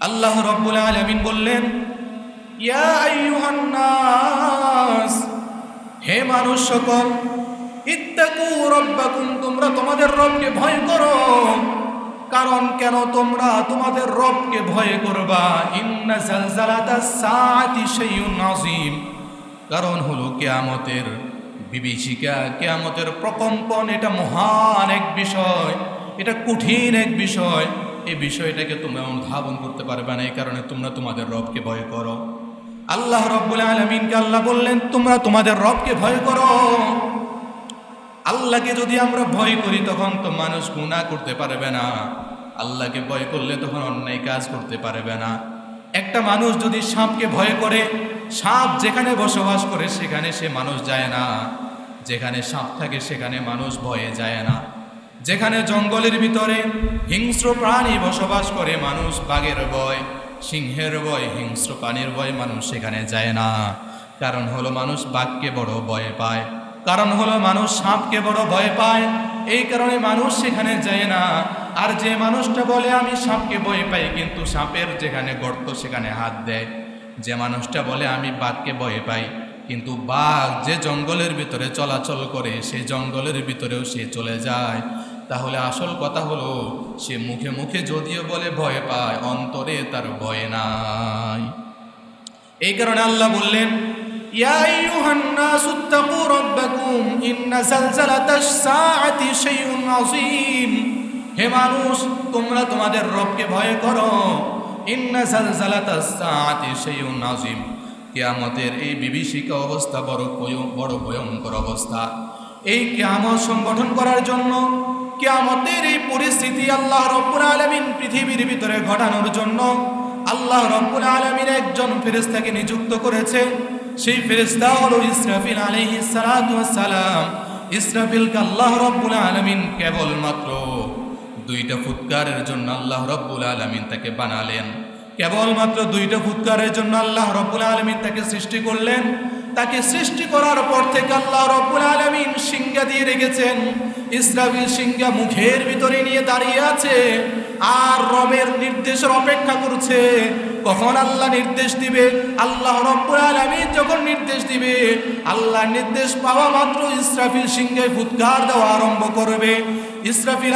আল্লাহ রব্বুল আলামিন বললেন হে মানুষ সকল তোমরা তোমাদের রবকে ভয় করো। কারণ কেন তোমরা তোমাদের রবকে ভয় করবা? ইন্না কারণ হলো কেয়ামতের বিভীষিকা, কেয়ামতের প্রকম্পন, এটা মহান এক বিষয়, এটা কঠিন এক বিষয়। এই বিষয়টাকে তোমরা অনুধাবন করতে পারবে না, এই কারণে তোমরা তোমাদের রবকে ভয় করো। আল্লাহ রব্বুল আলমিনকে আল্লাহ বললেন, তোমরা তোমাদের রবকে ভয় করো। আল্লাহকে যদি আমরা ভয় করি, তখন তো মানুষ গুণা করতে পারবে না। আল্লাহকে ভয় করলে তখন অন্যায় কাজ করতে পারবে না। একটা মানুষ যদি সাপকে ভয় করে, সাপ যেখানে বসবাস করে, সেখানে সে মানুষ যায় না। যেখানে সাপ থাকে, সেখানে মানুষ ভয়ে যায় না। যেখানে জঙ্গলের ভিতরে হিংস্র প্রাণী বসবাস করে, মানুষ বাঘের ভয়, সিংহের ভয়, হিংস্র প্রাণীর ভয় মানুষ সেখানে যায় না। কারণ হলো মানুষ বাঘকে বড় ভয় পায়। কারণ হলো মানুষ সাপকে বড় ভয় পায়। এই কারণে মানুষ সেখানে যায় না। আর যে মানুষটা বলে, আমি সাপকে ভয় পাই, কিন্তু সাপের যেখানে গর্ত, সেখানে হাত দেয়। যে মানুষটা বলে, আমি বাঘকে ভয় পাই, কিন্তু বাঘ যে জঙ্গলের ভিতরে চলাচল করে সেই জঙ্গলের ভিতরেও সে চলে যায়। তাহলে আসল কথা হলো, সে মুখে মুখে যদিও বলে ভয় পায়, অন্তরে তার ভয় নাই। এই কারণে আল্লাহ বললেন হে মানুষ, তোমরা তোমাদের রবকে ভয় করো। ইন্না আযীম। কিয়ামতের এই বিভীষিকা অবস্থা বড় বড় ভয়ঙ্কর অবস্থা। এই কিয়ামত সংগঠন করার জন্য কিয়ামতের এই পরিস্থিতি আল্লাহ রব্বুল আলামিন পৃথিবীর ভিতরে ঘটানোর জন্য আল্লাহ রব্বুল আলামিন একজন ফেরেশতাকে নিযুক্ত করেছে। সেই ফেরেশতা হলো ইসরাফিল সালাতু সালাম। ইসরাফিলকে আল্লাহ রব্বুল আলমিন কেবলমাত্র দুইটা ফুৎকারের জন্য আল্লাহ রব্বুল আলামিন তাকে বানালেন। কেবলমাত্র দুইটা ফুৎকারের জন্য আল্লাহ রব্বুল আলামিন তাকে সৃষ্টি করলেন। তাকে সৃষ্টি করার পর থেকে আল্লাহ রব্বুল আলমিন সিংহা দিয়ে রেখেছেন। ইসরাফিল সিংহা মুখের ভিতরে নিয়ে দাঁড়িয়ে আছে আর রবের নির্দেশের অপেক্ষা করছে। কখন আল্লাহ নির্দেশ দিবে? আল্লাহ রব্বুল আলামিন যখন নির্দেশ দিবে আল্লাহ নির্দেশ পাওয়া মাত্র ইসরাফিল সিংহে ফুৎকার দেওয়া আরম্ভ করবে। ইসরাফিল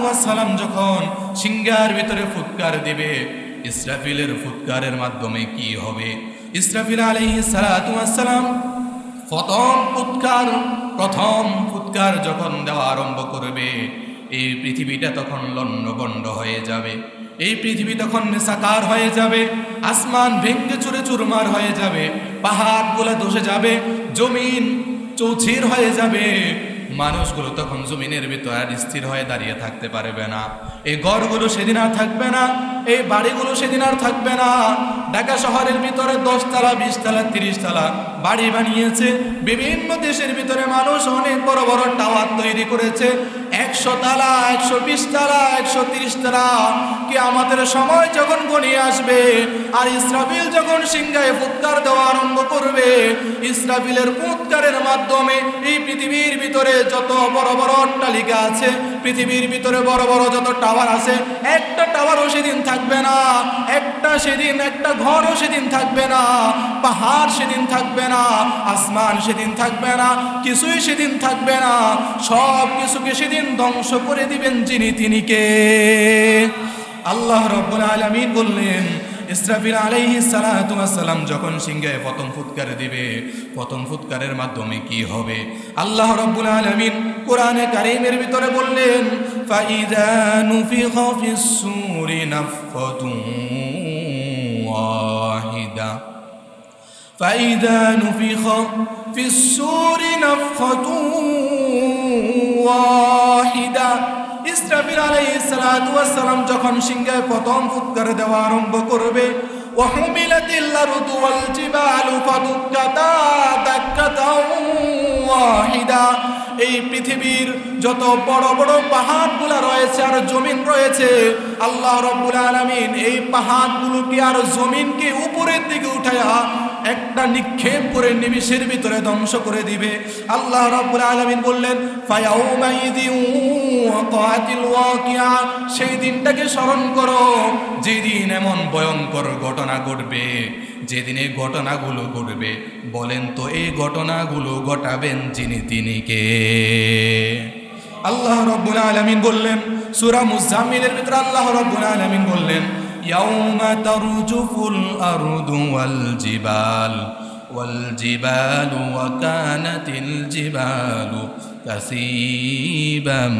ওয়াস সালাম যখন সিংহার ভিতরে ফুৎকার দিবে, ইসরাফিলের ফুৎকারের মাধ্যমে কি হবে? ইসরাফিল আলাইহিস সালাতু ওয়াস সালাম প্রথম ফুৎকার প্রথম ফুৎকার যখন দেওয়া আরম্ভ করবে, এই পৃথিবীটা তখন লণ্ডভণ্ড হয়ে যাবে। এই পৃথিবী তখন নেশাকার হয়ে যাবে, আসমান ভেঙ্গে চুরে চুরমার হয়ে যাবে, পাহাড় পাহাড়গুলো ধসে যাবে, জমিন চৌচির হয়ে যাবে মানুষগুলো তখন জমিনের ভিতরে আর স্থির হয়ে দাঁড়িয়ে থাকতে পারবে না। এই ঘরগুলো সেদিন আর থাকবে না, এই বাড়িগুলো সেদিন আর থাকবে না। ঢাকা শহরের ভিতরে দশতলা, বিশতলা, তিরিশতলা বাড়ি বানিয়েছে। বিভিন্ন দেশের ভিতরে মানুষ অনেক বড় বড় টাওয়ার তৈরি করেছে। একশো তালা একশো বিশ তালা একশো তিরিশ তালা কি আমাদের সময় যখন ঘনিয়ে আসবে আর ইসরাফিল যখন সিংহায় ফুৎকার দেওয়া আরম্ভ করবে, ইসরাফিলের ফুৎকারের মাধ্যমে এই পৃথিবীর ভিতরে যত বড় বড় অট্টালিকা আছে পৃথিবীর ভিতরে বড় বড় যত টাওয়ার আছে, একটা টাওয়ারও সেদিন থাকবে না, একটা সেদিন, একটা ঘরও সেদিন থাকবে না, পাহাড় সেদিন থাকবে না, আসমান সেদিন থাকবে না, কিছুই সেদিন থাকবে না, সব কিছুকে সেদিন ধ্বংস করে দিবেন যিনি তিনি কে। আল্লাহ রব্বুল আলামিন বললেন ইসরাফিল আলাইহি সালাতু সালাম যখন সিংহায় প্রথম ফুৎকার দিবে প্রথম ফুৎকারের মাধ্যমে কি হবে আল্লাহ রব্বুল আলামিন কোরআনে কারীমের ভিতরে বললেন ফাইদা নুফিখা ফিস সূরি নাফখাতুন ওয়াহিদা فإذا نفخ في السور نفخة واحدة ইসরাফিল আলাইহিস সালাতু ওয়াস সালাম যখন সিংহে প্রথম ফুৎকার দেওয়া আরম্ভ করবে ওয়াহুমিলাতিল আরদু ওয়াল জিবালু ফাদুক্কাতা দাক্কাতাও ওয়াহিদা। এই পৃথিবীর যত বড় বড় পাহাড়গুলো রয়েছে আর জমিন রয়েছে, আল্লাহ রব্বুল আলামিন এই পাহাড়গুলোকে আর জমিনকে উপরের দিকে উঠায়া একটা নিক্ষেপ করে নিমিষের ভিতরে ধ্বংস করে দিবে। আল্লাহ রাব্বুল আলামিন বললেন ফায়াউমাইযি সেই দিনটাকে স্মরণ করো। যেদিন এমন ভয়ঙ্কর ঘটনা ঘটবে, যেদিন এই ঘটনাগুলো ঘটবে, বলেন তো এই ঘটনাগুলো ঘটাবেন যিনি তিনি কে? আল্লাহ রব্বুল আলামিন বললেন, সূরা মুজাম্মিলের ভিতরে আল্লাহ রব্বুল আলামিন বললেন, ইয়াউমা তারজুফুল আরদু ওয়াল জিবাল। ওয়া কানাতিল জিবালু কাসীবাম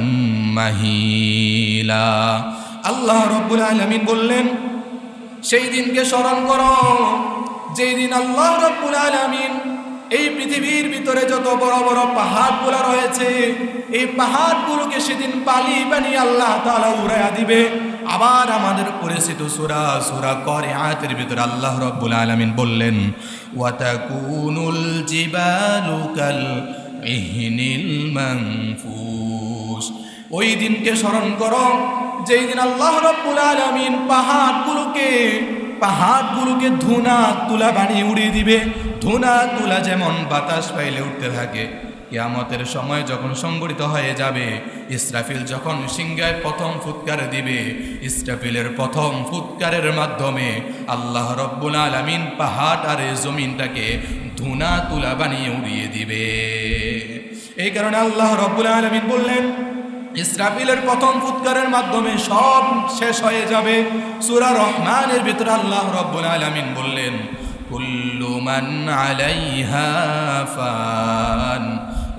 মাহিলা আল্লাহ রব্বুল আলামিন বললেন, সেই দিনকে স্মরণ করো, যেই দিন আল্লাহ রব্বুল আলামিন এই পৃথিবীর ভিতরে যত বড় বড় পাহাড়গুলো রয়েছে, এই পাহাড়গুলোকে সেদিন পালি বানিয়ে আল্লাহ তাআলা উড়াইয়া দিবে। আবার আমাদের পরিচিত সুরা সুরা করে আয়াতের ভিতরে আল্লাহ রব্বুল আলামিন বললেন, ওয়াতাকুনুল জিবালু কাল ইহনিল মানফুস। ওই দিনকে স্মরণ করো, যেই দিন আল্লাহ রব্বুল আলামিন পাহাড়গুলোকে পাহাড়গুলোকে ধুনা তুলা বানিয়ে উড়িয়ে দিবে। ধুনা তুলা যেমন বাতাস পাইলে উঠতে থাকে কিয়ামতের সময় যখন সংগঠিত হয়ে যাবে, ইসরাফিল যখন সিংহায় প্রথম ফুৎকার দিবে, ইসরাফিলের প্রথম ফুৎকারের মাধ্যমে আল্লাহ রব্বুল আলামিন পাহাড় আর জমিনটাকে ধুনা তুলা বানিয়ে উড়িয়ে দিবে। এই কারণে আল্লাহ রব্বুল আলামিন বললেন, ইসরাফিলের প্রথম ফুৎকারের মাধ্যমে সব শেষ হয়ে যাবে। সূরা রহমানের ভিতরে আল্লাহ রব্বুল আলামিন বললেন, কুল্লু মান আলাইহা ফান।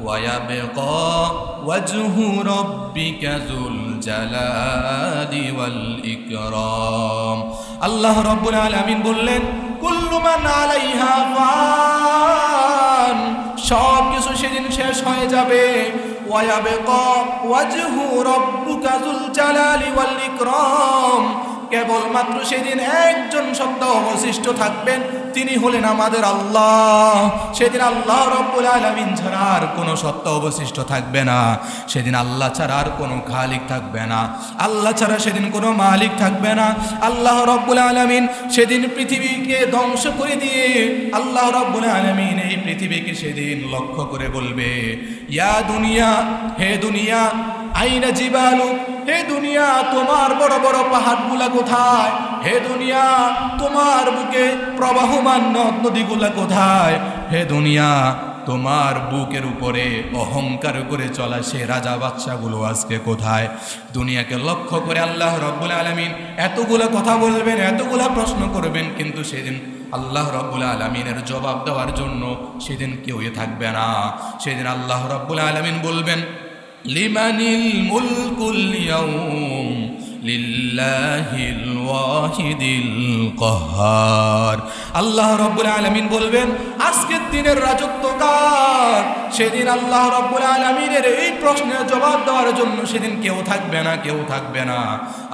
ويبقى وجه ربك ذو الجلال والإكرام আল্লাহ রব্বুল আলামিন বললেন কুল্লু মান আলাইহা ফান সব কিছু সেদিন শেষ হয়ে যাবে ওয়ায়াবেকা ওয়াজহু রব্বুকা যুল জালালি ওয়াল কেবলমাত্র সেদিন একজন সত্তা অবশিষ্ট থাকবেন, তিনি হলেন আমাদের আল্লাহ। সেদিন আল্লাহ রব্বুল আলামিন ছাড়া আর কোনো সত্তা অবশিষ্ট থাকবে না। সেদিন আল্লাহ ছাড়া আর কোনো খালিক থাকবে না। আল্লাহ ছাড়া সেদিন কোনো মালিক থাকবে না। আল্লাহ রব্বুল আলামিন সেদিন পৃথিবীকে ধ্বংস করে দিয়ে আল্লাহ রব্বুল আলামিন এই পৃথিবীকে সেদিন লক্ষ্য করে বলবে, ইয়া দুনিয়া, হে দুনিয়া, আইনা জিবালু হে দুনিয়া, তোমার বড় বড় পাহাড়গুলা কোথায়? হে দুনিয়া, তোমার বুকে প্রবাহমান নদ নদীগুলা কোথায়? হে দুনিয়া, তোমার বুকের উপরে অহংকার করে চলা সে রাজা বাচ্চাগুলো আজকে কোথায়? দুনিয়াকে লক্ষ্য করে আল্লাহ রব্বুল আলমিন এতগুলো কথা বলবেন, এতগুলা প্রশ্ন করবেন, কিন্তু সেদিন আল্লাহ রব্বুল আলমিনের জবাব দেওয়ার জন্য সেদিন কেউই থাকবে না। সেদিন আল্লাহ রব্বুল আলমিন বলবেন লিমানিল মুলকুল ইয়াউম লিল্লাহিল ওয়াহিদিল কহার। আল্লাহ রব্বুল আলামিন বলবেন, আজকের দিনের রাজত্ব কার সেদিন আল্লাহ রব্বুল আলামিনের এই প্রশ্নের জবাব দেওয়ার জন্য সেদিন কেউ থাকবে না, কেউ থাকবে না।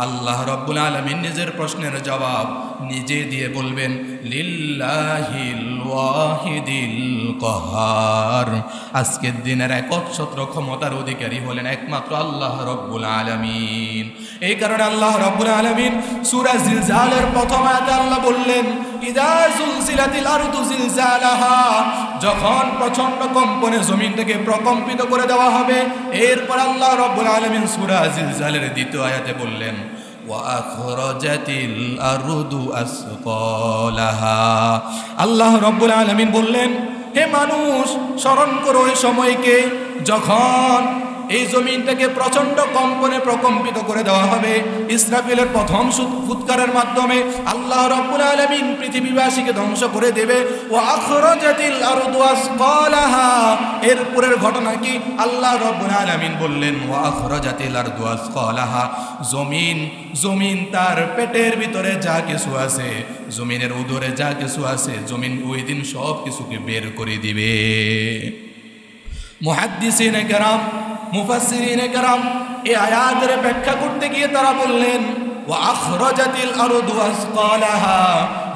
আল্লাহ রব্বুল আলামিন নিজের প্রশ্নের জবাব নিজে দিয়ে বলবেন, লিল্লাহিল ওয়াহিদিল কহার। আজকের দিনের একচ্ছত্র ক্ষমতার অধিকারী হলেন একমাত্র আল্লাহ রব্বুল আলামিন। এই কারণে আল্লাহ রব্বুল আলামিন সূরা জিলজালের প্রথম আয়াতে আল্লাহ বললেন, ইদা জুলজিলাতিল আরদু জিলজালাহা। যখন প্রচণ্ড কম্পনে জমিনটাকে প্রকম্পিত করে দেওয়া হবে, এরপর আল্লাহ রব্বুল আলামিন সূরা জিলজালের দ্বিতীয় আয়াতে বললেন আল্লাহ রব্বুল আলমিন বললেন হে মানুষ স্মরণ করো ওই সময়কে যখন এই জমিনটাকে প্রচণ্ড কম্পনে প্রকম্পিত করে দেওয়া হবে। ইসরাফিলের প্রথম ফুৎকারের মাধ্যমে আল্লাহ রব্বুল আলামিন পৃথিবীবাসীকে ধ্বংস করে দেবে। ও আখরাজাতিল আরদু আসকালাহা এরপরের ঘটনা কি? আল্লাহ রব্বুল আলামিন বললেন ও আখরাজাতিল আরদু আসকালাহা জমিন জমিন তার পেটের ভিতরে যা কিছু আছে, জমিনের উদরে যা কিছু আছে, জমিন ওই দিন সব কিছুকে বের করে দিবে। মুহাদ্দিসিনে কেরাম, মুফাসসিরিনে কেরাম, এই আয়াতের ব্যাখ্যা করতে গিয়ে তারা বললেন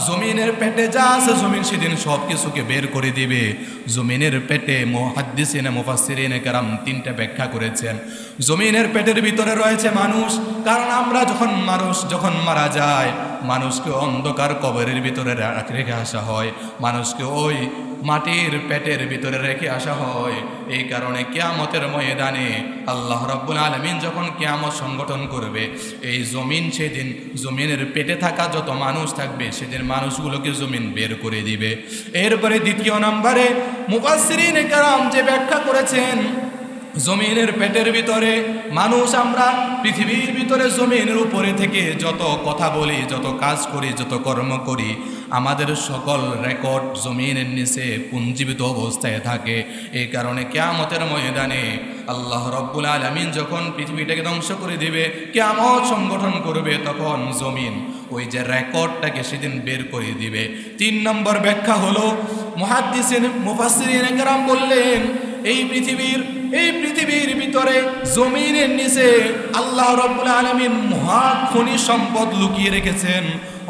জমিনের পেটে যা আছে জমিন সেদিন সব কিছুকে বের করে দিবে। জমিনের পেটে মুহাদ্দিসিনে, মুফাসসিরিনে কেরাম তিনটা ব্যাখ্যা করেছেন। জমিনের পেটের ভিতরে রয়েছে মানুষ, কারণ আমরা যখন মানুষ, যখন মারা যায়, মানুষকে অন্ধকার কবরের ভিতরে রেখে আসা হয়। মানুষকে ওই মাটির পেটের ভিতরে রেখে আসা হয়। এই কারণে কেয়ামতের ময়দানে আল্লাহ রব্বুল আলমিন যখন কেয়ামত সংগঠন করবে, এই জমিন সেদিন, জমিনের পেটে থাকা যত মানুষ থাকবে, সেদিন মানুষগুলোকে জমিন বের করে দিবে। এরপরে দ্বিতীয় নম্বরে মুবাসরিন কারাম যে ব্যাখ্যা করেছেন জমিনের পেটের ভিতরে, মানুষ আমরা পৃথিবীর ভিতরে জমিনের উপরে থেকে যত কথা বলি, যত কাজ করি, যত কর্ম করি, আমাদের সকল রেকর্ড জমিনের নিচে পুঞ্জীবিত অবস্থায় থাকে। এই কারণে কেয়ামতের ময়দানে আল্লাহ রব্বুল আলমিন যখন পৃথিবীটাকে ধ্বংস করে দিবে, কেয়ামত সংগঠন করবে, তখন জমিন ওই যে রেকর্ডটাকে সেদিন বের করে দিবে। তিন নম্বর ব্যাখ্যা হলো, মহাদ্দিসিন, মুফাসসিরিন একরাম বললেন, এই পৃথিবীর এই পৃথিবীর ভিতরে, জমিনের নিচে আল্লাহ রব্বুল আলমিন মহা খনি সম্পদ লুকিয়ে রেখেছেন,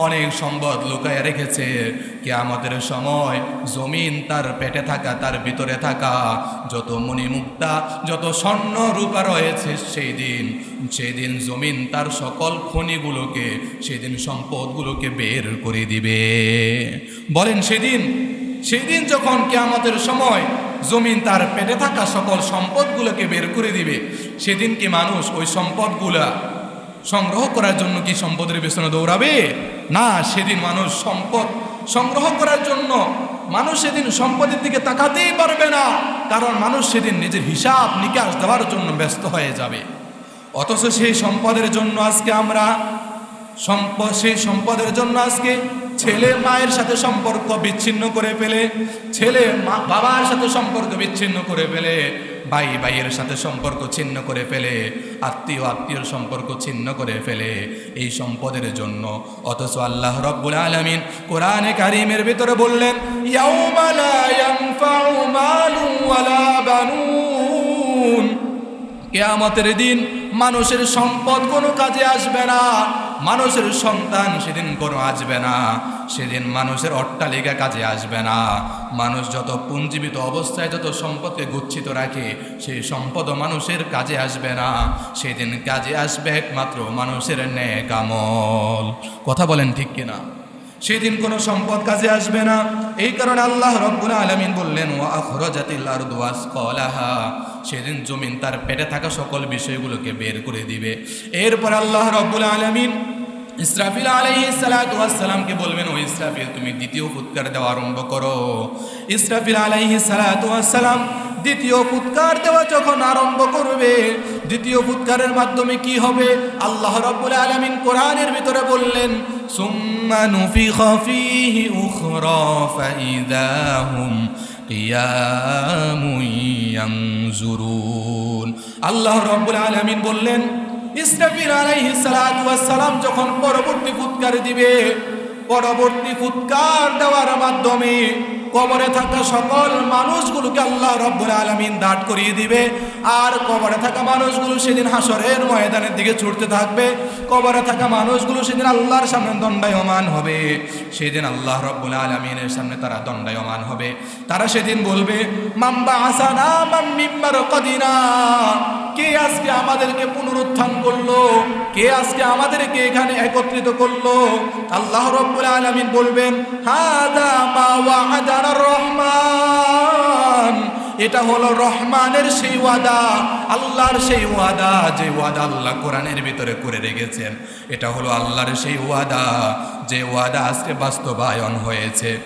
অনেক সম্পদ লুকায় রেখেছে। কে আমাদের সময় জমিন তার পেটে থাকা, তার ভিতরে থাকা, যত মণিমুক্তা, যত স্বর্ণ রূপা রয়েছে সেই দিন সেই দিন জমিন তার সকল খনিগুলোকে সেদিন সম্পদগুলোকে বের করে দিবে। বলেন, সেদিন সেদিন যখন কেয়ামতের সময় জমিন তার পেটে থাকা সকল সম্পদগুলোকে বের করে দিবে। সেদিন কি মানুষ ওই সম্পদগুলা সংগ্রহ করার জন্য কি সম্পদের পেছনে দৌড়াবে? না, সেদিন মানুষ সম্পদ সংগ্রহ করার জন্য মানুষ সেদিন সম্পদের দিকে তাকাতেই পারবে না। কারণ মানুষ সেদিন নিজের হিসাব নিকাশ দেওয়ার জন্য ব্যস্ত হয়ে যাবে। অথচ সেই সম্পদের জন্য আজকে আমরা সম্পদ সেই সম্পদের জন্য আজকে ছেলে মায়ের সাথে সম্পর্ক বিচ্ছিন্ন করে ফেলে, ছেলে বাবার সাথে সম্পর্ক বিচ্ছিন্ন করে ফেলে, ভাই ভাইয়ের সাথে সম্পর্ক ছিন্ন করে ফেলে, আত্মীয় আত্মীয়র সম্পর্ক ছিন্ন করে ফেলে। এই সম্পদের জন্য অথচ আল্লাহ রব্বুল আলমিন কোরআনে কারিমের ভিতরে বললেন, ইয়াউমা লা ইয়ানফাউ মালুন ওয়ালা বানুন। কেয়ামতের দিন মানুষের সম্পদ কোনো কাজে আসবে না। মানুষের সন্তান সেদিন কোনো আসবে না। সেদিন মানুষের অট্টালিকা কাজে আসবে না। মানুষ যত পুঞ্জীবিত অবস্থায় যত সম্পদকে গুচ্ছিত রাখে, সেই সম্পদও মানুষের কাজে আসবে না। সেদিন কাজে আসবে একমাত্র মানুষের ন্যাক কথা বলেন ঠিক কিনা? সেদিন কোনো সম্পদ কাজে আসবে না। এই কারণে আল্লাহ রব্বুল আলমিন বললেন ও আখরজাতিল আরদু আসকালাহা। সেদিন জমিন তার পেটে থাকা সকল বিষয়গুলোকে বের করে দিবে। এরপর আল্লাহ রব্বুল আলমিন ইসরাফিল আলাইহি সালাতামকে বলবেন ও ইসরাফিল, তুমি দ্বিতীয় ফুৎকার দেওয়া আরম্ভ করো। ইসরাফিল আলাইহি সালাতাম দ্বিতীয় ফুৎকার দেওয়া যখন আরম্ভ করবে, দ্বিতীয় ফুৎকারের মাধ্যমে কি হবে? আল্লাহ রব্বুল আলমিন কোরআনের ভিতরে বললেন, সুম্মা নুফিখা ফীহি উখরা ফাইদা হুম কিয়ামুন ইয়ানজুরুন আল্লাহ রব্বুল আলমিন বললেন ইসরাফিল আলাইহিস সালাতু সালাম যখন পরবর্তী ফুৎকার দিবে, পরবর্তী ফুৎকার দেওয়ার মাধ্যমে কবরে থাকা সকল মানুষগুলোকে আল্লাহ রব্বুল আলমিন দাঁড় করিয়ে দিবে। আর কবরে থাকা মানুষগুলো সেদিন হাসরের ময়দানের দিকে ছুটতে থাকবে। কবরে থাকা মানুষগুলো সেদিন আল্লাহর সামনে দণ্ডায়মান হবে। সেদিন আল্লাহ রব্বুল আলমিনের সামনে তারা দণ্ডায়মান হবে। তারা সেদিন বলবে মাম্বা আসানা মাম্মিম্মার কদিনা। কে আজকে আমাদেরকে পুনরুত্থান করল? কে আজকে আমাদেরকে এখানে একত্রিত করল? আল্লাহ রব্বুল আলমিন বলবেন হা হাদা মা রহমান। এটা হলো রহমানের সেই ওয়াদা, আল্লাহর সেই ওয়াদা, যে ওয়াদা আল্লাহ কোরআনের ভিতরে করে রেখেছেন। এটা হলো আল্লাহর সেই ওয়াদা, যে ওয়াদা আজকে বাস্তবায়ন হয়েছে।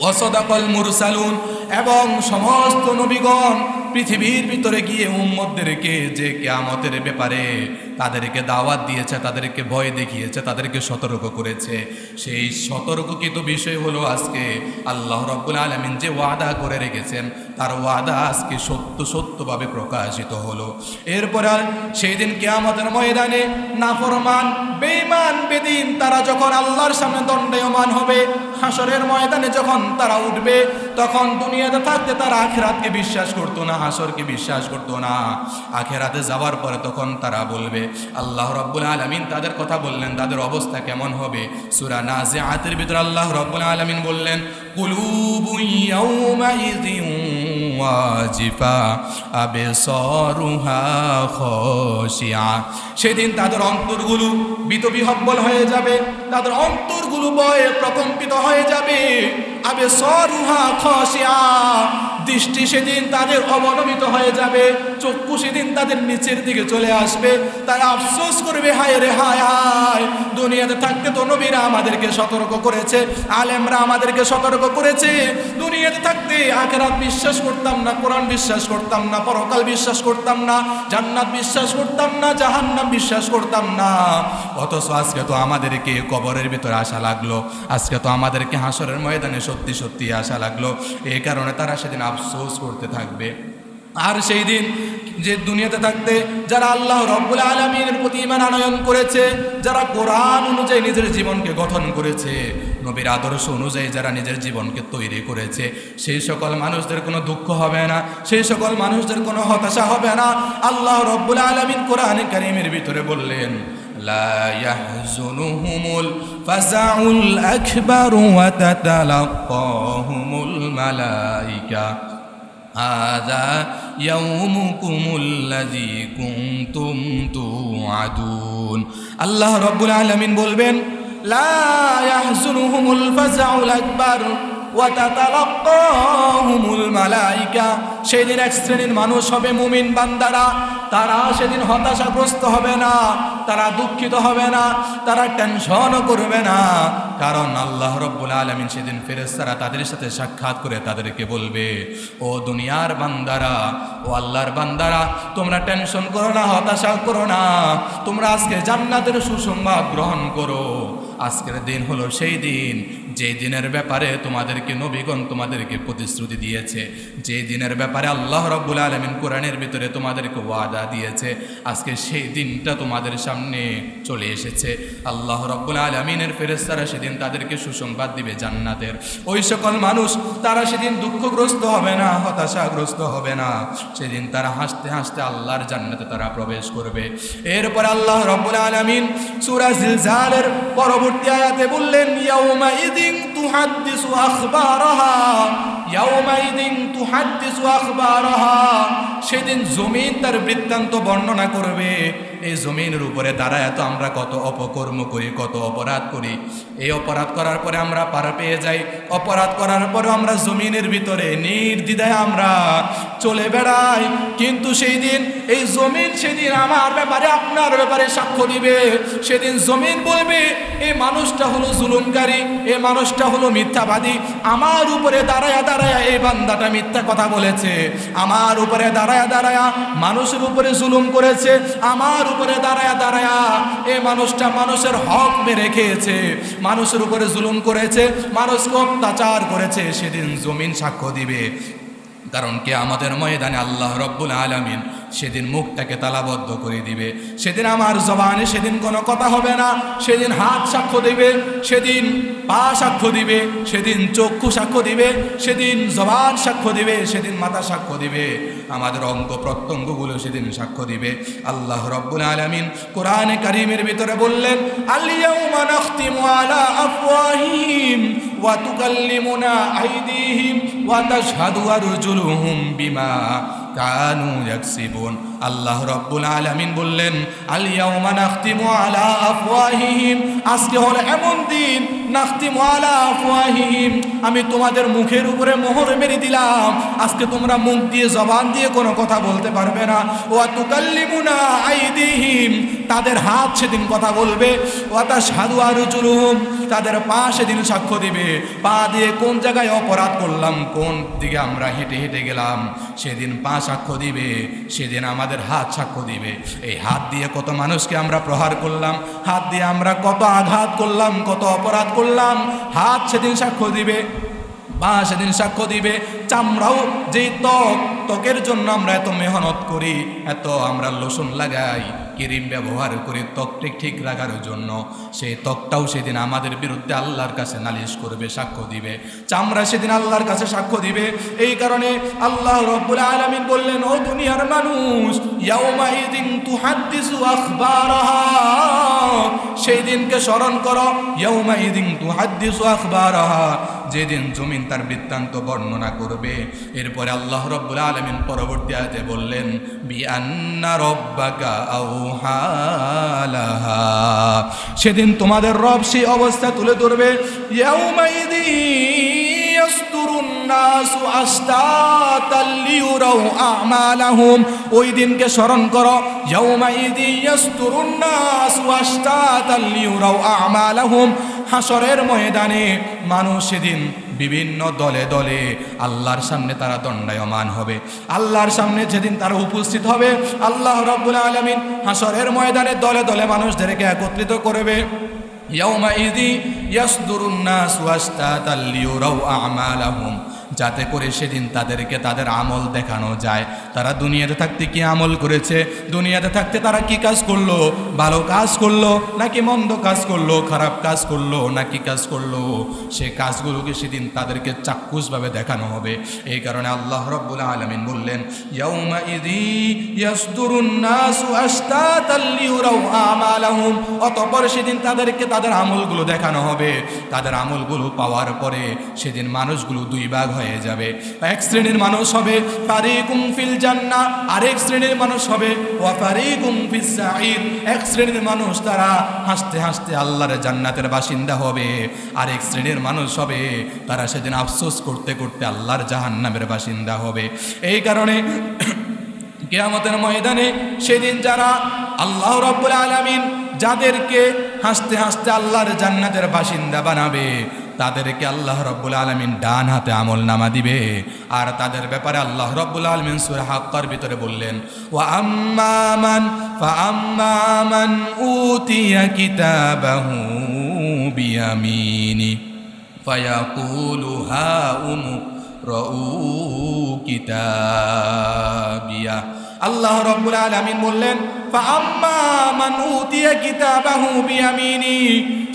ওসদাকল মুরসালুন, এবং সমস্ত নবীগণ পৃথিবীর ভিতরে গিয়ে উম্মদদেরকে যে কেয়ামতের ব্যাপারে তাদেরকে দাওয়াত দিয়েছে, তাদেরকে ভয় দেখিয়েছে, তাদেরকে সতর্ক করেছে, সেই সতর্ককৃত বিষয় হলো আজকে আল্লাহ রব্বুল আলমিন যে ওয়াদা করে রেখেছেন, তার ওয়াদা আজকে সত্য সত্যভাবে প্রকাশিত হলো। এরপর আর সেই দিন কেয়ামতের ময়দানে নাফরমান, বেঈমান, বেদিন, তারা যখন আল্লাহর সামনে দণ্ডায়মান হবে হাসরের ময়দানে যখন তারা উঠবে, তখন দুনিয়াতে থাকতে তারা আখেরাতকে বিশ্বাস করতো না। হাসরকে বিশ্বাস করতো না। আখেরাতে যাওয়ার পরে তখন তারা বলবে, আল্লাহ রব্বুল আলমিন তাদের কথা বললেন, তাদের অবস্থা কেমন হবে? সুরা নাজে আতের ভিতরে আল্লাহ রব্বুল আলমিন বললেন সেদিন তাদের অন্তরগুলো বিতবিহব্বল হয়ে যাবে, তাদের অন্তরগুলো বয়ে প্রকম্পিত হয়ে যাবে। আবে সরুহা খসিয়া দৃষ্টি সেদিন তাদের অবনমিত হয়ে যাবে, চক্ষু সেদিন তাদের নিচের দিকে চলে আসবে। তারা আফসোস করবে, হায় রে হায় হায়। দুনিয়াতে থাকতে তো নবীরা আমাদেরকে সতর্ক করেছে, আলেমরা আমাদেরকে সতর্ক করেছে। দুনিয়াতে থাকতে আখেরাত বিশ্বাস করতাম না, কোরআন বিশ্বাস করতাম না, পরকাল বিশ্বাস করতাম না, জান্নাত বিশ্বাস করতাম না, জাহান্নাম বিশ্বাস করতাম না। অথচ আজকে তো আমাদেরকে কবরের ভিতরে আসা লাগল, আজকে তো আমাদেরকে হাসরের ময়দানে সত্যি সত্যি আসা লাগল। এই কারণে তারা সেদিন আফসোস করতে থাকবে। আর সেই দিন যে দুনিয়াতে থাকতে যারা আল্লাহ রব্বুল আলমিনের প্রতি ইমান আনয়ন করেছে, যারা কোরআন অনুযায়ী নিজের জীবনকে গঠন করেছে, নবীর আদর্শ অনুযায়ী যারা নিজের জীবনকে তৈরি করেছে, সেই সকল মানুষদের কোনো দুঃখ হবে না, সেই সকল মানুষদের কোনো হতাশা হবে না। আল্লাহ রব্বুল আলমিন কোরআন কারিমের ভিতরে বললেন لا يحزنهم الفزع الأكبر وتتلقاهم الملائكة هذا يومكم الذي كنتم توعدون الله رب العالمين بولبين لا يحزنهم الفزع الأكبر সেদিন এক শ্রেণির মানুষ হবে মুমিন বান্দারা। তারা সেদিন হতাশাগ্রস্ত হবে না, তারা দুঃখিত হবে না, তারা টেনশনও করবে না। কারণ আল্লাহ রব্বুল আলমিন সেদিন ফেরেস্তারা তাদের সাথে সাক্ষাৎ করে তাদেরকে বলবে, ও দুনিয়ার বান্দারা, ও আল্লাহর বান্দারা, তোমরা টেনশন করো না, হতাশা করো না। তোমরা আজকে জান্নাতের সুসংবাদ গ্রহণ করো। আজকের দিন হলো সেই দিন যে দিনের ব্যাপারে তোমাদেরকে নবীগণ তোমাদেরকে প্রতিশ্রুতি দিয়েছে যে দিনের ব্যাপারে আল্লাহ রব্বুল আলমিন কোরআনের ভিতরে তোমাদেরকে ওয়াদা দিয়েছে, আজকে সেই দিনটা তোমাদের সামনে চলে এসেছে। আল্লাহ রব্বুল আলমিনের ফেরেস্তারা সেদিন তাদেরকে সুসংবাদ দিবে জান্নাতের। ওই সকল মানুষ, তারা সেদিন দুঃখগ্রস্ত হবে না, হতাশাগ্রস্ত হবে না। সেদিন তারা হাসতে হাসতে আল্লাহর জান্নাতে তারা প্রবেশ করবে। এরপর আল্লাহ রব্বুল আলমিন সুরা জিলজালের পরবর্তী আয়াতে বললেন ইয়াউমা ইদিন আখবারাহা ইয়াউমা ইদিন তুহাদ্দিসু আখবারাহা সেদিন জমিন তার বৃত্তান্ত বর্ণনা করবে। এই জমিনের উপরে দাঁড়ায় তো আমরা কত অপকর্ম করি, কত অপরাধ করি। এই অপরাধ করার পরে আমরা পার পেয়ে যাই। অপরাধ করার পরে আমরা জমিনের ভিতরে নির্দ্বিধায় আমরা চলে বেড়াই। কিন্তু সেই দিন এই জমিন সেদিন আমার ব্যাপারে, আপনার ব্যাপারে সাক্ষ্য দিবে। সেদিন জমিন বলবে এই মানুষটা হলো জুলুমকারী এই মানুষটা হলো মিথ্যাবাদী। আমার উপরে দাঁড়ায়া দাঁড়ায়া এই বান্দাটা মিথ্যা কথা বলেছে। আমার উপরে দাঁড়ায়া দাঁড়ায়া মানুষের উপরে জুলুম করেছে। আমার উপরে দাঁড়ায় দাঁড়ায়া এ মানুষটা মানুষের হক মেরে খেয়েছে। মানুষের উপরে জুলুম করেছে মানুষকে অত্যাচার করেছে, সেদিন জমিন সাক্ষ্য দিবে। কারণ কে আমাদের ময়দানে? আল্লাহ রব্বুল আলমিন সেদিন মুখটাকে তালাবদ্ধ করে দিবে। সেদিন আমার জবানে সেদিন কোনো কথা হবে না। সেদিন হাত সাক্ষ্য দিবে, সেদিন পা সাক্ষ্য দিবে, সেদিন চক্ষু সাক্ষ্য দিবে, সেদিন জবান সাক্ষ্য দিবে, সেদিন মাথা সাক্ষ্য দিবে। আমাদের অঙ্গ প্রত্যঙ্গগুলো সেদিন সাক্ষ্য দিবে। আল্লাহ রব্বুল আলমিন কোরআনে কারিমের ভিতরে বললেন আলিয়াউমা ওয়া আইদিহিম ওয়া বিমা কানু ইয়াকসিবুন। আল্লাহ রব্বুল আলামিন বললেন আল ইয়াউমা নাখতিমু আলা আফওয়াহিহিম। আজকে হলো এমন দিন আমি তোমাদের মুখের উপরে মোহর মেরে দিলাম। আজকে তোমরা মুখ দিয়ে, জবান দিয়ে কোনো কথা বলতে পারবে না। ওয়া তুকাল্লিমুনা আইদিহিম, তাদের হাত সেদিন কথা বলবে। ওয়া তাশহাদু আরজুলুহুম, তাদের পা সেদিন সাক্ষ্য দিবে। পা দিয়ে কোন জায়গায় অপরাধ করলাম, কোন দিকে আমরা হেঁটে হেঁটে গেলাম, সেদিন পা সাক্ষ্য দিবে, সেদিন আমাদের হাত সাক্ষ্য দিবে। এই হাত দিয়ে কত মানুষকে আমরা প্রহার করলাম, হাত দিয়ে আমরা কত আঘাত করলাম, কত অপরাধ করলাম, হাত সেদিন সাক্ষ্য দিবে বা সেদিন সাক্ষ্য দিবে, চামড়াও যেই ত্বক, ত্বকের জন্য আমরা এত মেহনত করি, এত আমরা লোসন লাগাই, ক্রিম ব্যবহার করে, ত্বকটি ঠিক রাখার জন্য। সেই ত্বকটাও সেদিন আমাদের বিরুদ্ধে আল্লাহর কাছে নালিশ করবে, সাক্ষ্য দিবে। চামড়া সেদিন আল্লাহর কাছে সাক্ষ্য দিবে। এই কারণে আল্লাহ রব্বুল আলামিন বললেন, ও দুনিয়ার মানুষ ইয়াও ইয়াউমাইদিন তুহাদ্দিসু আখবারাহা। সেই দিনকে স্মরণ করো। যেদিন জমিন তার বৃত্তান্ত বর্ণনা করবে। এরপরে আল্লাহ রব্বুল আলমিন পরবর্তী আয়াতে বললেন সেদিন তোমাদের রব সেই অবস্থা তুলে ধরবে। ইয়াউমাইদি ওই দিনকে স্মরণ করো হাসরের ময়দানে মানুষ সেদিন বিভিন্ন দলে দলে আল্লাহর সামনে তারা দণ্ডায়মান হবে। আল্লাহর সামনে যেদিন তারা উপস্থিত হবে, আল্লাহ রব্বুল আলমিন হাসরের ময়দানে দলে দলে মানুষদেরকে একত্রিত করবে। ইয়ৌমাইদি يصدر الناس أشتاتا ليروا أعمالهم যাতে করে সেদিন তাদেরকে তাদের আমল দেখানো যায়। তারা দুনিয়াতে থাকতে কি আমল করেছে? দুনিয়াতে থাকতে তারা কি কাজ করল? ভালো কাজ করল নাকি মন্দ কাজ করল? খারাপ কাজ করল নাকি কাজ করল? সে কাজগুলোকে সেদিন তাদেরকে চাক্ষুষভাবে দেখানো হবে। এই কারণে আল্লাহ রব্বুল আলমিন বললেন অতঃপর সেদিন তাদেরকে তাদের আমলগুলো দেখানো হবে। তাদের আমলগুলো পাওয়ার পরে সেদিন মানুষগুলো দুই ভাগ হয়ে যাবে। এক শ্রেণির মানুষ হবে ফারিকুম ফিল জান্নাহ আরেক শ্রেণির মানুষ হবে ওয়া ফারিকুম ফিস সাঈর এক শ্রেণির মানুষ তারা হাসতে হাসতে আল্লাহর জান্নাতের বাসিন্দা হবে। আরেক শ্রেণির মানুষ হবে তারা সেদিন আফসোস করতে করতে আল্লাহর জাহান্নামের বাসিন্দা হবে। এই কারণে কেয়ামতের ময়দানে সেদিন যারা আল্লাহ রব্বুল আলামিন যাদেরকে হাসতে হাসতে আল্লাহর জান্নাতের বাসিন্দা বানাবে তাদেরকে আল্লাহ রব্বুল আলমিন ডান হাতে আমল নামা দিবে। আর তাদের ব্যাপারে আল্লাহ রব্বুল আলমিন সুরা হাক্কার ভিতরে বললেন ও আম্মামান আম্মামান উতিয়া কিতাবাহু বিয়ামিনি, ফায়াকুলু হাউমু রউ কিতাবিয়া। আল্লাহ রব্বুল আলামিন বললেন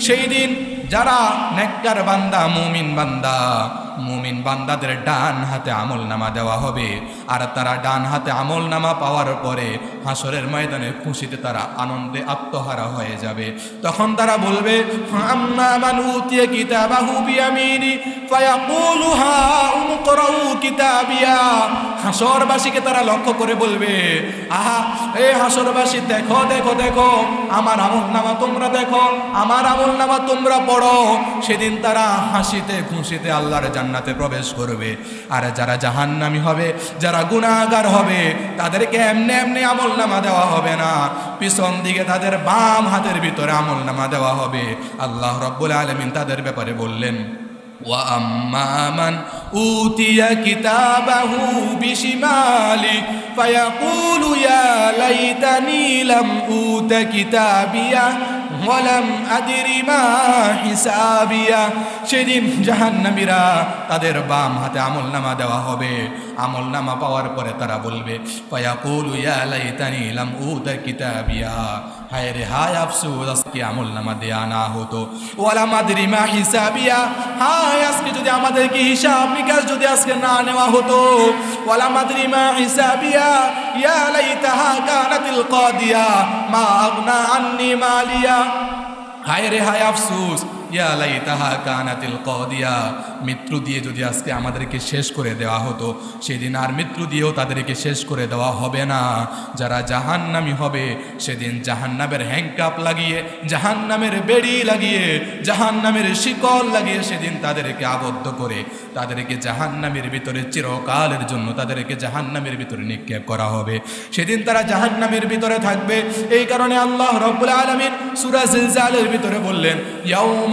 সেই দিন যারা নেককার বান্দা মুমিন বান্দা মুমিন বান্দাদের ডান হাতে আমল নামা দেওয়া হবে। আর তারা ডান হাতে আমল নামা পাওয়ার পরে হাসরের ময়দানে খুশিতে তারা আনন্দে আত্মহারা হয়ে যাবে। তখন তারা বলবে হাসরবাসীকে তারা লক্ষ্য করে বলবে, আহা, এ হাসরবাসী, দেখো দেখো দেখো, আমার আমল নামা তোমরা দেখো, আমার আমল নামা তোমরা পড়ো। সেদিন তারা হাসিতে, খুশিতে আল্লাহর জান্নাতে প্রবেশ করবে আর যারা জাহান্নামি হবে যারা গুণাগার হবে তাদেরকে এমনি এমনি আমল নামা দেওয়া হবে না পিছন দিকে তাদের বাম হাতের ভিতরে আমল নামা দেওয়া হবে আল্লাহ রব্বুল আলমিন তাদের ব্যাপারে বললেন وأما من أوتي كتابه بشماله فيقول يا ليتني لم أوت كتابيه ওয়ালাম আদিরিমা হিসাবিয়া। সেদিন জাহান্নামীরা তাদের বাম হাতে আমলনামা দেওয়া হবে। আমলনামা পাওয়ার পরে তারা বলবে পায়াকুল ইয়া লাইতানি লাম উতা কিতাবিয়া। হায় রে হায় আফসোস আজকে আমল নামা দেয়া না হতো ওয়ালা মাদরি মা হিসাবিয়া হায় আজকে যদি আমাদেরকে হিসাব নিকাশ যদি আজকে না নেওয়া হতো ওয়ালা মাদরি মা হিসাবিয়া ইয়া লাইতাহা কানাতিল কাদিয়া মা আগনা আন্নি মালিয়া হায় রে হায় আফসোস ইয়া লাইতাহা কানাতিল কদিয়া, মৃত্যু দিয়ে যদি আজকে আমাদেরকে শেষ করে দেওয়া হতো, সেদিন আর মৃত্যু দিয়েও তাদেরকে শেষ করে দেওয়া হবে না। যারা জাহান্নামি হবে, সেদিন জাহান্নামের লাগিয়ে, জাহান্নামের বেড়ি লাগিয়ে, জাহান্নামের শিকল লাগিয়ে সেদিন তাদেরকে আবদ্ধ করে, তাদেরকে জাহান্নামের ভিতরে চিরকালের জন্য তাদেরকে জাহান্নামের ভিতরে নিক্ষেপ করা হবে। সেদিন তারা জাহান্নামের ভিতরে থাকবে। এই কারণে আল্লাহ রব্বুল আলমিন সুরা ভিতরে বললেন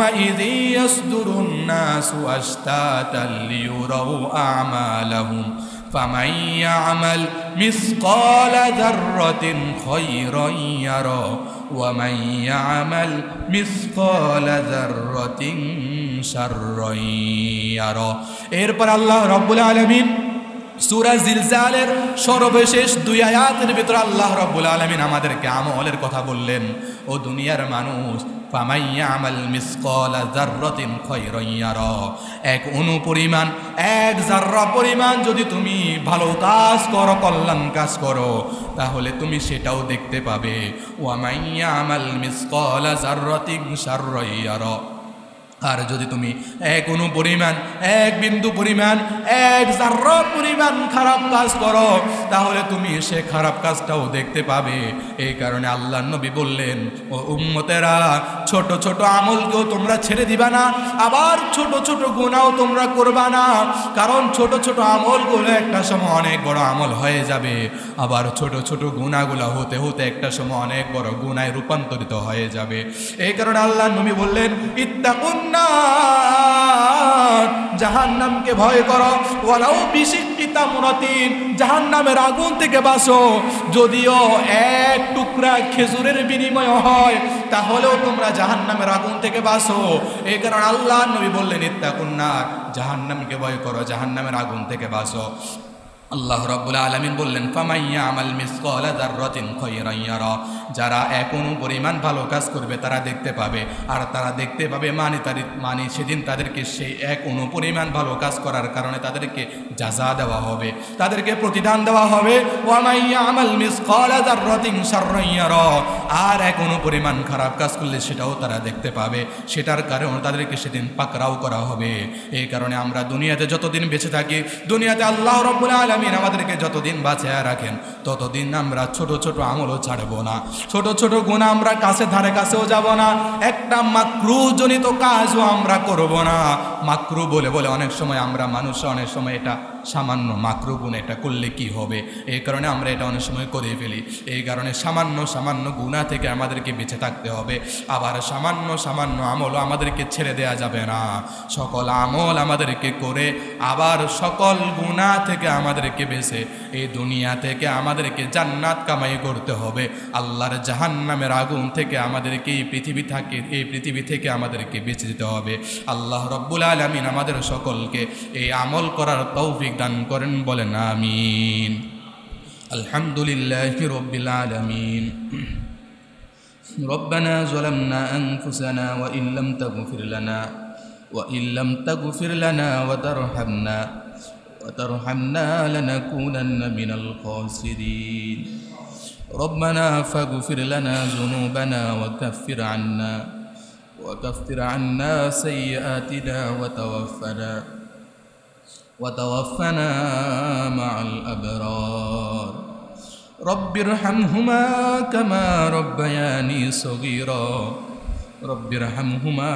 يومئذ يصدر الناس أشتاتا ليروا أعمالهم فمن يعمل مثقال ذرة خيرا يرى ومن يعمل مثقال ذرة شرا يرى إربر الله رب العالمين সুরা জিলজালের সর্বশেষ দুই আয়াতের ভিতরে আল্লাহ রব্বুল আলমিন আমাদেরকে আমলের কথা বললেন, ও দুনিয়ার মানুষ এক অনু পরিমাণ, এক জাররা পরিমাণ যদি তুমি ভালো কাজ করো, কল্যাণ কাজ করো, তাহলে তুমি সেটাও দেখতে পাবে। ওয়ামাইয়া আমাল মিসকলা জাররাতিন শাররান ইয়ারা। আর যদি তুমি এক অনু পরিমাণ, এক বিন্দু পরিমাণ, এক জার্রা পরিমাণ খারাপ কাজ করো, তাহলে তুমি সে খারাপ কাজটাও দেখতে পাবে। এই কারণে আল্লাহ নবী বললেন, ও উম্মতেরা, ছোট ছোট আমলকেও তোমরা ছেড়ে দিবা না, আবার ছোট ছোট গুণাও তোমরা করবা না, কারণ ছোট ছোট আমলগুলো একটা সময় অনেক বড় আমল হয়ে যাবে, আবার ছোট ছোট গুণাগুলো হতে হতে একটা সময় অনেক বড় গুণায় রূপান্তরিত হয়ে যাবে। এই কারণে আল্লাহ নবী বললেন জাহান্নামকে ভয় করো। থেকে যদিও এক টুকরা খেজুরের বিনিময় হয়, তাহলেও তোমরা থেকে এই কারণে আল্লাহ নবী বললেন, ইত্তাকুন্না, জাহান্নামকে ভয় করো, জাহান্নামের আগুন থেকে বাঁচো। আল্লাহ রাব্বুল আলামিন বললেন ফামাইয়া আমাল যাররাতিন খায়রান ইয়ারা। যারা এখনও পরিমাণ ভালো কাজ করবে, তারা দেখতে পাবে। আর তারা দেখতে পাবে মানে তার মানে সেদিন তাদেরকে সেই এক অনু পরিমাণ ভালো কাজ করার কারণে তাদেরকে যাজা দেওয়া হবে। তাদেরকে প্রতিদান দেওয়া হবে। আর এক অনু পরিমাণ খারাপ কাজ করলে সেটাও তারা দেখতে পাবে। সেটার কারণে তাদেরকে সেদিন পাকড়াও করা হবে। এই কারণে আমরা দুনিয়াতে যতদিন বেঁচে থাকি, দুনিয়াতে আল্লাহ রব্বুল আলামিন আমাদেরকে যতদিন বাঁচিয়ে রাখেন, ততদিন আমরা ছোট ছোট আমলও ছাড়বো না। ছোট ছোট গুণা আমরা কাছে ধারে কাছেও যাব না। একটা মাকরু জনিত কাজও আমরা করব না। মাকরু বলে বলে অনেক সময় আমরা মানুষ, অনেক সময় এটা সামান্য মাকরু গুণ এটা করলে কি হবে? এই কারণে আমরা এটা অনেক সময় করে ফেলি। এই কারণে সামান্য সামান্য গুণা থেকে আমাদেরকে বেঁচে থাকতে হবে। আবার সামান্য সামান্য আমলও আমাদেরকে ছেড়ে দেয়া যাবে না। সকল আমল আমাদেরকে করে, আবার সকল গুণা থেকে আমাদেরকে বেছে। এই দুনিয়া থেকে আমাদেরকে জান্নাত কামাই করতে হবে। আল্লাহর জাহান্নামের আগুন থেকে আমাদেরকে এই পৃথিবী থাকে, এই পৃথিবী থেকে আমাদেরকে বেঁচে দিতে হবে। আল্লাহ রব্বুল আলমিন আমাদের সকলকে এই আমল করার তৌফিক দান করেন বলেন আমিন আলহামদুলিল্লাহ রব্বিল আলমিন ربنا ظلمنا أنفسنا وإن لم تغفر لنا وإن لم تغفر لنا وترحمنا وترحمنا لنكونن من الخاسرين ربنا فاغفر لنا ذنوبنا وكفر عنا وكفر عنا سيئاتنا وتوفنا وتوفنا مع الأبرار. رب ارحمهما كما ربياني صغيرا. رب ارحمهما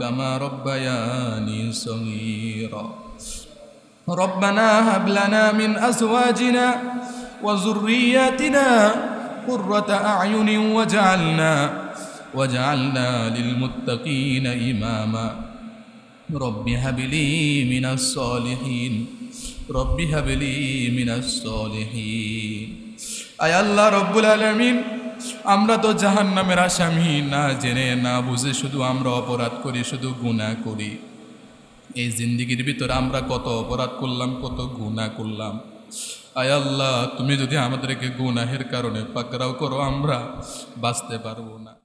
كما ربياني صغيرا. ربنا هب لنا من أزواجنا وذرياتنا قرة أعين وجعلنا وجعلنا للمتقين إماما. رب هب لي من الصالحين رب هب لي من الصالحين আয় আল্লাহ রব্বুল আলমিন আমরা তো জাহান নামের আসামি না জেনে না বুঝে শুধু আমরা অপরাধ করি শুধু গুণা করি এই জিন্দিগির ভিতরে আমরা কত অপরাধ করলাম কত গুণা করলাম আয় আল্লাহ তুমি যদি আমাদেরকে গুনাহের কারণে পাকড়াও করো আমরা বাঁচতে পারবো না